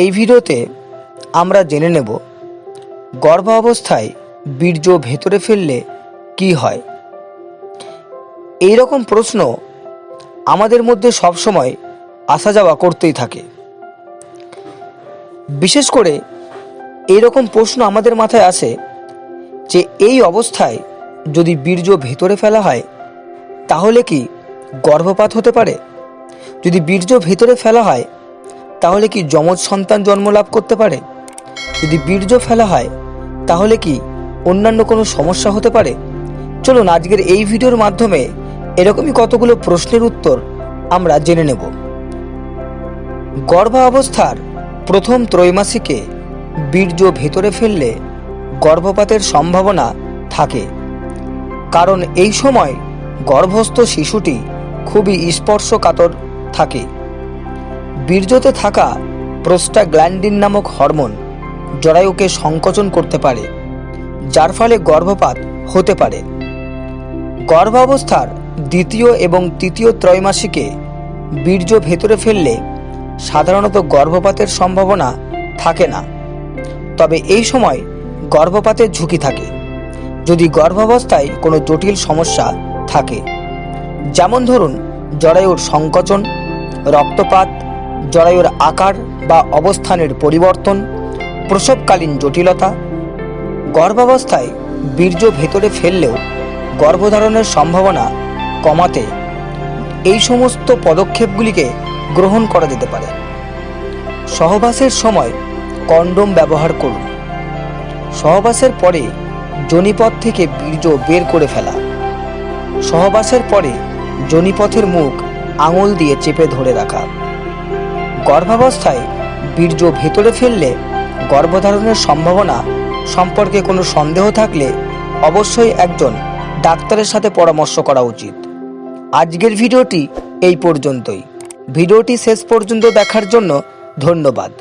এই ভিডিওতে আমরা জেনে নেব গর্ভাবস্থায় বীর্য ভেতরে ফেললে কি হয়। এই রকম প্রশ্ন আমাদের মধ্যে সবসময় আসা যাওয়া করতেই থাকে। বিশেষ করে এই রকম প্রশ্ন আমাদের মাথায় আসে যে এই অবস্থায় যদি বীর্য ভেতরে ফেলা হয়, তাহলে কি গর্ভপাত হতে পারে? যদি বীর্য ভেতরে ফেলা হয় তাহলে কি যমজ সন্তান জন্ম লাভ করতে পারে? যদি বীর্য ফেলা হয়, তাহলে কি অন্যান্য কোনো সমস্যা হতে পারে? চলুন আজকের এই ভিডিওর মাধ্যমে এরকমই কতগুলো প্রশ্নের উত্তর আমরা জেনে নেব। গর্ভাবস্থার প্রথম ত্রৈমাসিকে বীর্য ভেতরে ফেললে গর্ভপাতের সম্ভাবনা থাকে। কারণ এই সময় গর্ভস্থ শিশুটি খুবই স্পর্শকাতর থাকে। বীর্যতে থাকা প্রোস্টাগ্ল্যান্ডিন নামক হরমোন জরায়ুকে সংকোচন করতে পারে, যার ফলে গর্ভপাত হতে পারে। গর্ভাবস্থার দ্বিতীয় এবং তৃতীয় ত্রৈমাসিকে বীর্য ভেতরে ফেললে সাধারণত গর্ভপাতের সম্ভাবনা থাকে না। তবে এই সময় গর্ভপাতের ঝুঁকি থাকে, যদি গর্ভাবস্থায় কোনো জটিল সমস্যা থাকে। যেমন ধরুন, জরায়ুর সংকোচন, রক্তপাত জরায়ুর আকার বা অবস্থানের পরিবর্তন, প্রসবকালীন জটিলতা, গর্ভাবস্থায় বীর্য ভেতরে ফেললেও গর্ভধারণের সম্ভাবনা কমাতে এই সমস্ত পদক্ষেপগুলিকে গ্রহণ করা যেতে পারে। সহবাসের সময় কন্ডোম ব্যবহার করুন। সহবাসের পরে জনিপথ থেকে বীর্য বের করে ফেলা। সহবাসের পরে জনিপথের মুখ আঙুল দিয়ে চেপে ধরে রাখা। গর্ভাবস্থায় বীর্য ভেতরে ফেললে গর্ভধারণের সম্ভাবনা সম্পর্কে কোনো সন্দেহ থাকলে অবশ্যই একজন ডাক্তারের সাথে পরামর্শ করা উচিত। আজকের ভিডিওটি এই পর্যন্তই। ভিডিওটি শেষ পর্যন্ত দেখার জন্য ধন্যবাদ।